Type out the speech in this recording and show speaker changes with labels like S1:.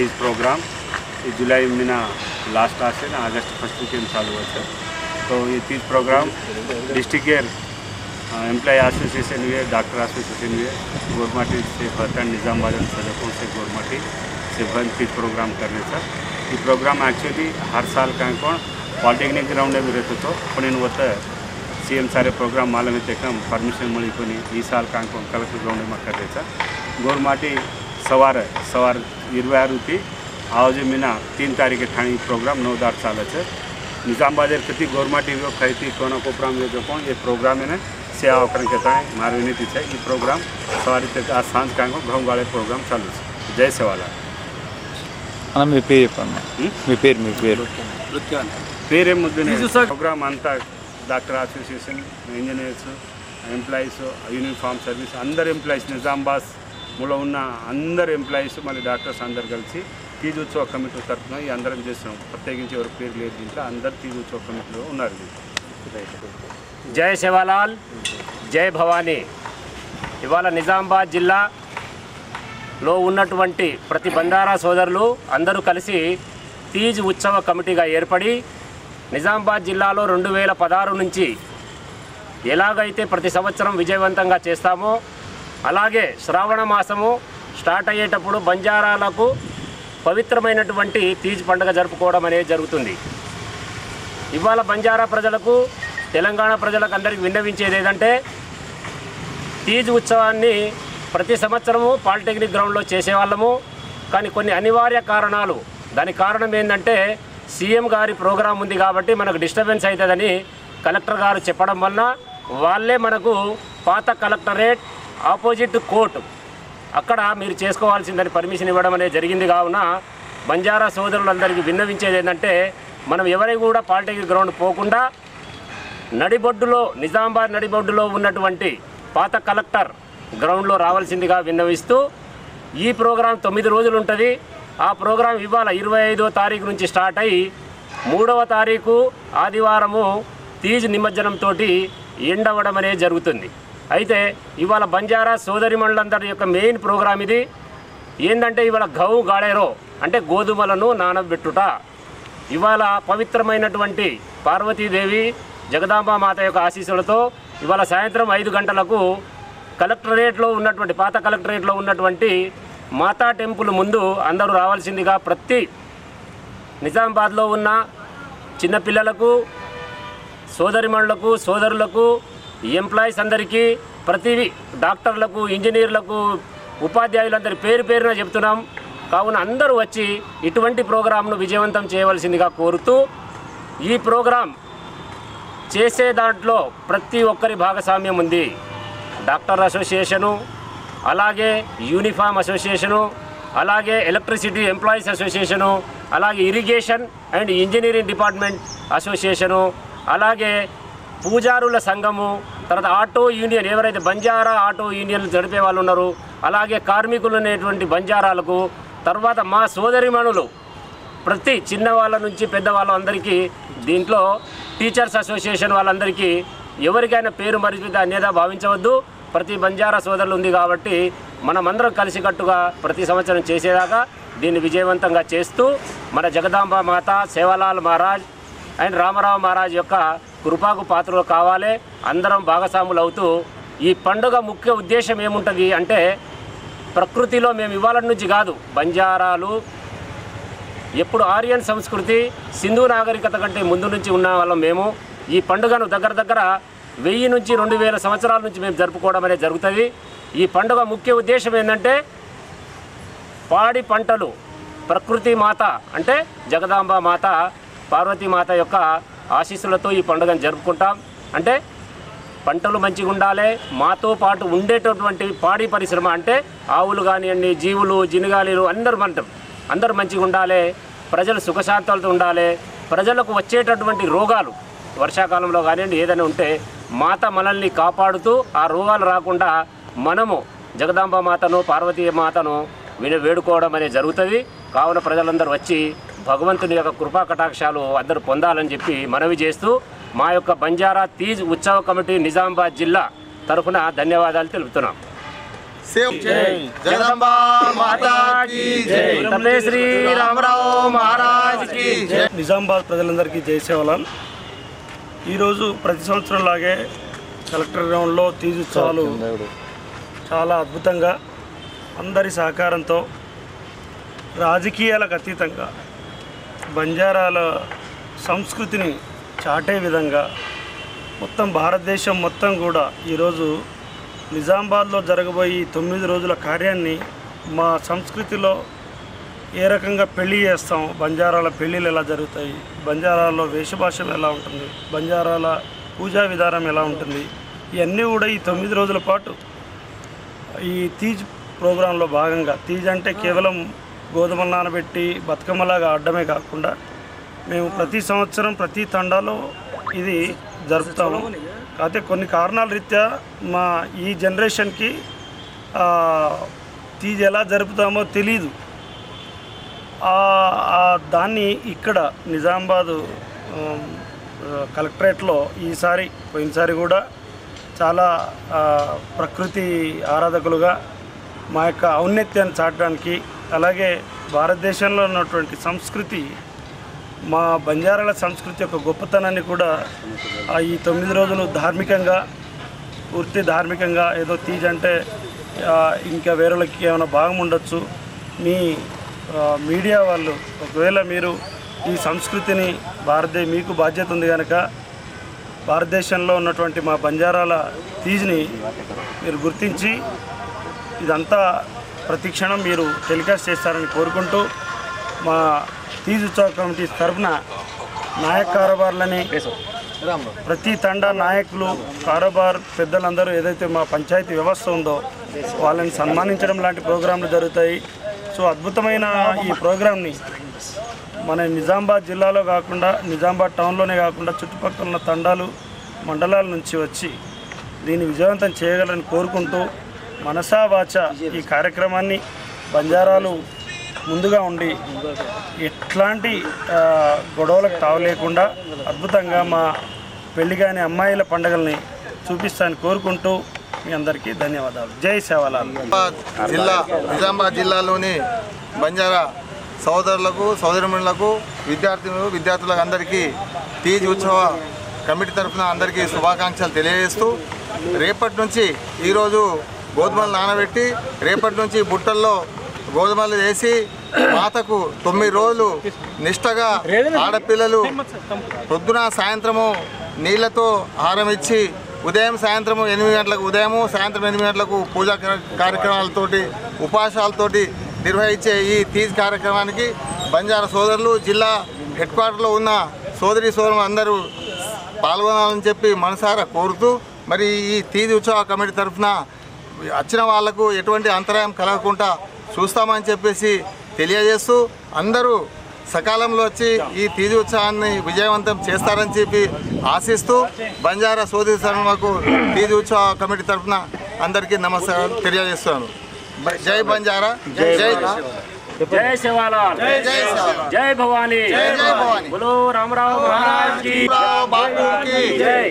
S1: Tease programme એ જુલાઈ મહિના last હશે first week first चालू ચાલુ હશે તો એ તીજ પ્રોગ્રામ ડિસ્ટ્રિક્ટ એર એમ્પ્લોય એસોસિएशन हुए डॉक्टर एसोसिएशन हुए गोरमाटी से फतन निज़ामबाद और से गोरमाटी से बंद तीज प्रोग्राम करने सर ये प्रोग्राम एक्चुअली हर साल कहीं कौन? पॉलिटेक्निक ग्राउंड में रहते तो पण सी एम सारे प्रोग्राम मालूम है परमिशन मिली ई साल कहीं कौन? कलेक्टर ग्राउंड में करते सर गोरमाटी सवार सवार इरवा रुपी आज मीना तीन तारीख ठाणी प्रोग्राम नौ दार साल निज़ाम बाज़ार कति गोरमा टीवी खैती कोना कोपरा में जो ये प्रोग्राम है ना सेवा करें कहता मार विनती है ये प्रोग्राम सवारी आज साँझ का गाँव वाले प्रोग्राम चालू जय सेवाला। हम्म? प्रोग्राम अंत doctor association engineers employees uniform service अंदर एंप्लायी निजाबाज़ ములో ఉన్న అందరు ఎంప్లాయీస్ మళ్ళీ డాక్టర్స్ అందరు కలిసి తీజ్ ఉత్సవ కమిటీ తరఫున ఈ అందరం చేస్తున్నాం. ప్రత్యేకించి ఎవరు పేరు లేదు దీంట్లో అందరు తీజ్ ఉత్సవ కమిటీలో ఉన్నారు
S2: జై శివలాల్ జై భవానీ. ఇవాళ నిజామాబాద్ జిల్లాలో ఉన్నటువంటి ప్రతి బంజారా సోదరులు అందరూ కలిసి తీజ్ ఉత్సవ కమిటీగా ఏర్పడి నిజామాబాద్ జిల్లాలో రెండు వేల పదహారు నుంచి ఎలాగైతే ప్రతి సంవత్సరం విజయవంతంగా చేస్తామో అలాగే శ్రావణ మాసము స్టార్ట్ అయ్యేటప్పుడు బంజారాలకు పవిత్రమైనటువంటి తీజ్ పండుగ జరుపుకోవడం అనేది జరుగుతుంది. ఇవాళ బంజారా ప్రజలకు తెలంగాణ ప్రజలకు అందరికీ విన్నవించేది ఏదంటే తీజ్ ఉత్సవాన్ని ప్రతి సంవత్సరము పాలిటెక్నిక్ గ్రౌండ్లో చేసేవాళ్ళము. కానీ కొన్ని అనివార్య కారణాలు దాని కారణం ఏంటంటే సీఎం గారి ప్రోగ్రాం ఉంది కాబట్టి మనకు డిస్టర్బెన్స్ అవుతుందని కలెక్టర్ గారు చెప్పడం వలన వాళ్ళే మనకు పాత కలెక్టరేట్ ఆపోజిట్ కోర్టు. అక్కడ మీరు చేసుకోవాల్సిందని పర్మిషన్ ఇవ్వడం అనేది జరిగింది. కావున బంజారా సోదరులందరికీ విన్నవించేది ఏంటంటే మనం ఎవరి కూడా పాలిటెక్నిక్ గ్రౌండ్ పోకుండా నడిబొడ్డులో నిజామాబాద్ నడిబొడ్డులో ఉన్నటువంటి పాత కలెక్టర్ గ్రౌండ్లో రావాల్సిందిగా విన్నవిస్తూ ఈ ప్రోగ్రాం తొమ్మిది రోజులు ఉంటుంది. ఆ ప్రోగ్రాం ఇవాళ ఇరవై ఐదో తారీఖు నుంచి స్టార్ట్ అయ్యి మూడవ తారీఖు ఆదివారము తీజ్ నిమజ్జనంతో ఎండవడం అనేది జరుగుతుంది. అయితే ఇవాళ బంజారా సోదరిమణులందరి యొక్క మెయిన్ ప్రోగ్రాం ఇది. ఏంటంటే ఇవాళ గౌ గాడేరో అంటే గోధుమలను నానబెట్టుట. ఇవాళ పవిత్రమైనటువంటి పార్వతీదేవి జగదాంబ మాత యొక్క ఆశీస్సులతో ఇవాళ సాయంత్రం ఐదు గంటలకు కలెక్టరేట్లో ఉన్నటువంటి పాత కలెక్టరేట్లో ఉన్నటువంటి మాతా టెంపుల్ ముందు అందరూ రావాల్సిందిగా ప్రతి నిజామాబాద్లో ఉన్న చిన్నపిల్లలకు సోదరిమణులకు సోదరులకు ఎంప్లాయీస్ అందరికీ ప్రతి డాక్టర్లకు ఇంజనీర్లకు ఉపాధ్యాయులందరి పేరు పేరున చెప్తున్నాం. కావున అందరూ వచ్చి ఇటువంటి ప్రోగ్రాంను విజయవంతం చేయవలసిందిగా కోరుతూ ఈ ప్రోగ్రాం చేసే దాంట్లో ప్రతి ఒక్కరి భాగస్వామ్యం ఉంది. డాక్టర్ అసోసియేషను అలాగే యూనిఫామ్ అసోసియేషను అలాగే ఎలక్ట్రిసిటీ ఎంప్లాయీస్ అసోసియేషను అలాగే irrigation and engineering department association అలాగే పూజారుల సంఘము తర్వాత ఆటో యూనియన్ ఎవరైతే బంజారా ఆటో యూనియన్లు జరిపే వాళ్ళు ఉన్నారు అలాగే కార్మికులు అనేటువంటి బంజారాలకు తర్వాత మా సోదరిమణులు ప్రతి చిన్న వాళ్ళ నుంచి పెద్దవాళ్ళ అందరికీ దీంట్లో టీచర్స్ అసోసియేషన్ వాళ్ళందరికీ ఎవరికైనా పేరు మరిచిపోతే అన్యదా భావించవద్దు. ప్రతి బంజారా సోదరులు ఉంది కాబట్టి మనమందరం కలిసికట్టుగా ప్రతి సంవత్సరం చేసేదాకా దీన్ని విజయవంతంగా చేస్తూ మన జగదాంబ మాత సేవలాల్ మహారాజ్ అండ్ రామరావు మహారాజ్ యొక్క కృపాకు పాత్రలు కావాలి. అందరం భాగస్వాములు అవుతూ ఈ పండుగ ముఖ్య ఉద్దేశం ఏముంటుంది అంటే ప్రకృతిలో మేము ఇవాళ నుంచి కాదు బంజారాలు ఎప్పుడు ఆర్యన్ సంస్కృతి సింధు నాగరికత కంటే ముందు నుంచి ఉన్న వాళ్ళం మేము. ఈ పండుగను దగ్గర దగ్గర వెయ్యి నుంచి రెండు వేల సంవత్సరాల నుంచి మేము జరుపుకోవడం అనేది జరుగుతుంది. ఈ పండుగ ముఖ్య ఉద్దేశం ఏంటంటే పాడి పంటలు ప్రకృతి మాత అంటే జగదాంబ మాత పార్వతీమాత యొక్క ఆశీస్సులతో ఈ పండుగను జరుపుకుంటాం. అంటే పంటలు మంచిగా ఉండాలి మాతో పాటు ఉండేటటువంటి పాడి పరిశ్రమ అంటే ఆవులు కానివ్వండి జీవులు జినగాలీలు అందరూ మనం అందరూ మంచిగా ఉండాలి ప్రజలు సుఖశాంతాలతో ఉండాలి ప్రజలకు వచ్చేటటువంటి రోగాలు వర్షాకాలంలో కానివ్వండి ఏదైనా ఉంటే మాత మనల్ని కాపాడుతూ ఆ రోగాలు రాకుండా మనము జగదాంబ మాతను పార్వతీ మాతను విని వేడుకోవడం అనేది జరుగుతుంది. కావున ప్రజలందరూ వచ్చి భగవంతుని యొక్క కృపా కటాక్షాలు అందరూ పొందాలని చెప్పి మనవి చేస్తూ మా యొక్క బంజారా తీజ్ ఉత్సవ కమిటీ నిజామాబాద్ జిల్లా తరఫున ధన్యవాదాలు తెలుపుతున్నాం. నిజామాబాద్ ప్రజలందరికీ జై సేవలాల్ ఈరోజు ప్రతి సంవత్సరం లాగే కలెక్టర్ గ్రౌండ్లో తీజు ఉత్సవాలు చాలా అద్భుతంగా అందరి సహకారంతో రాజకీయాలకు అతీతంగా బంజారాల సంస్కృతిని చాటే విధంగా మొత్తం భారతదేశం మొత్తం కూడా ఈరోజు నిజామాబాద్లో జరగబోయే తొమ్మిది రోజుల కార్యాన్ని మా సంస్కృతిలో ఏ రకంగా పెళ్ళి చేస్తాం బంజారాల పెళ్ళిళ్ళు ఎలా జరుగుతాయి బంజారాల్లో వేషభాషలు ఎలా ఉంటుంది బంజారాల పూజా విధానం ఎలా ఉంటుంది ఇవన్నీ కూడా ఈ తొమ్మిది రోజుల పాటు ఈ తీజ్ ప్రోగ్రాంలో భాగంగా తీజ్ అంటే కేవలం గోధుమలు నానబెట్టి బతుకమ్మలాగా ఆడడమే కాకుండా మేము ప్రతి సంవత్సరం ప్రతి తండాలో ఇది జరుపుతాము. అయితే కొన్ని కారణాల రీత్యా మా ఈ జనరేషన్కి తీజ్ ఎలా జరుపుతామో తెలీదు. దాన్ని ఇక్కడ నిజామాబాదు కలెక్టరేట్లో ఈసారి పోయినసారి కూడా చాలా ప్రకృతి ఆరాధకులుగా మా యొక్క ఔన్నత్యాన్ని చాటడానికి అలాగే భారతదేశంలో ఉన్నటువంటి సంస్కృతి మా బంజారాల సంస్కృతి యొక్క గొప్పతనాన్ని కూడా ఈ తొమ్మిది రోజులు ధార్మికంగా పూర్తి ధార్మికంగా ఏదో తీజ్ అంటే ఇంకా వేరేళ్ళకి ఏమైనా భాగం ఉండొచ్చు. మీ మీడియా వాళ్ళు ఒకవేళ మీరు ఈ సంస్కృతిని భారతదేశ మీకు బాధ్యత ఉంది కనుక భారతదేశంలో ఉన్నటువంటి మా బంజారాల తీజ్ని మీరు గుర్తించి ఇదంతా ప్రతి క్షణం మీరు టెలికాస్ట్ చేస్తారని కోరుకుంటూ మా తీజ్ ఉత్సవ కమిటీ తరఫున నాయక కారోబార్లని ప్రతి తండా నాయకులు కారోబార్ పెద్దలందరూ ఏదైతే మా పంచాయతీ వ్యవస్థ ఉందో వాళ్ళని సన్మానించడం లాంటి ప్రోగ్రాంలు జరుగుతాయి. సో అద్భుతమైన ఈ ప్రోగ్రాంని మన నిజామాబాద్ జిల్లాలో కాకుండా నిజామాబాద్ టౌన్లోనే కాకుండా చుట్టుపక్కల ఉన్న తండాలు మండలాల నుంచి వచ్చి దీన్ని విజయవంతం చేయగలని కోరుకుంటూ మనసావాచ ఈ కార్యక్రమాన్ని బంజారాలు ముందుగా ఉండి ఎట్లాంటి గొడవలకు తావలేకుండా అద్భుతంగా మా పెళ్ళి కాని అమ్మాయిల పండుగల్ని చూపిస్తాను కోరుకుంటూ మీ అందరికీ ధన్యవాదాలు. జై సేవలాల్
S3: జిల్లా నిజామాబాద్ జిల్లాలోని బంజారా సోదరులకు సోదరిమణులకు విద్యార్థులు విద్యార్థులకు అందరికీ తీజ్ ఉత్సవ కమిటీ తరఫున అందరికీ శుభాకాంక్షలు తెలియజేస్తూ రేపటి నుంచి ఈరోజు గోధుమలు నానబెట్టి రేపటి నుంచి బుట్టల్లో గోధుమలు వేసి మాతకు తొమ్మిది రోజులు నిష్టగా ఆడపిల్లలు పొద్దున సాయంత్రము నీళ్ళతో హారం ఇచ్చి ఉదయం సాయంత్రము ఎనిమిది గంటలకు ఉదయము సాయంత్రం ఎనిమిది గంటలకు పూజా కార్యక్రమాలతోటి ఉపాసాలతోటి నిర్వహించే ఈ తీజ్ కార్యక్రమానికి బంజారా సోదరులు జిల్లా హెడ్ క్వార్టర్లో ఉన్న సోదరి సోదరులు అందరూ పాల్గొనాలని చెప్పి మనసారా కోరుతూ మరి ఈ తీజ్ ఉత్సవ కమిటీ తరఫున వచ్చిన వాళ్ళకు ఎటువంటి అంతరాయం కలగకుండా చూస్తామని చెప్పేసి తెలియజేస్తూ అందరూ సకాలంలో వచ్చి ఈ తీజు ఉత్సవాన్ని విజయవంతం చేస్తారని చెప్పి ఆశిస్తూ బంజారా సోదరి శర్మకు తీజు ఉత్సవ కమిటీ తరఫున అందరికీ నమస్కారం తెలియజేస్తున్నాను. జై బంజారా జై జై
S4: జై శివాలాల్. భవానీ.
S3: జై జై భవానీ.
S4: బోలో రామరావు మహారాజ్కి
S3: బాబు की
S4: జై.